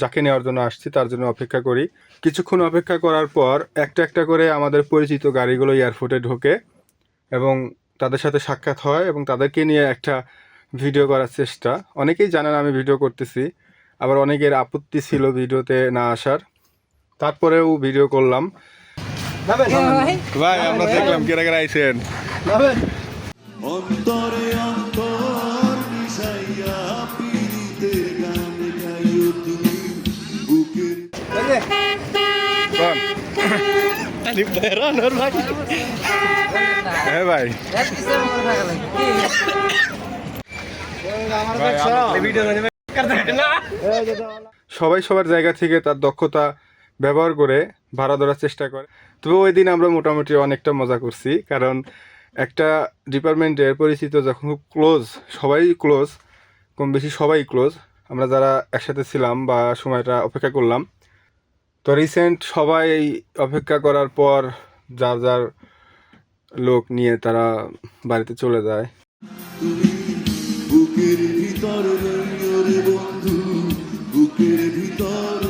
যাকে নেওয়ার জন্য আসছি, তার জন্য অপেক্ষা করি। কিছুক্ষণ অপেক্ষা করার পর একটা একটা করে আমাদের পরিচিত গাড়িগুলো এয়ারপোর্টে ঢোকে এবং তাদের সাথে সাক্ষাৎ হয় এবং তাদেরকে নিয়ে একটা ভিডিও করার চেষ্টা। অনেকেই জানেন আমি ভিডিও করতেছি, আবার অনেকের আপত্তি ছিল ভিডিওতে না আসার। তারপরেও ভিডিও করলাম। ভাই। আমরা দেখলাম কেরা কেরা আইছেন। অন্তরে অন্তর মিশাইয়া পীড়িতের গান গাইও তুমি বুকের হ্যাঁ ভাই। সবাই সবার জায়গা থেকে তার দক্ষতা ব্যবহার করে ভাড়া ধরার চেষ্টা করে। তবে ওই দিন আমরা মোটামুটি অনেকটা মজা করছি, কারণ একটা ডিপার্টমেন্টের পরিচিত যখন খুব ক্লোজ সবাই ক্লোজ কম বেশি সবাই ক্লোজ আমরা যারা একসাথে ছিলাম বা সময়টা অপেক্ষা করলাম, তো রিসেন্ট সবাই অপেক্ষা করার পর যার যার লোক নিয়ে তারা বাড়িতে চলে যায়। বন্ধু, বুকের ভিতর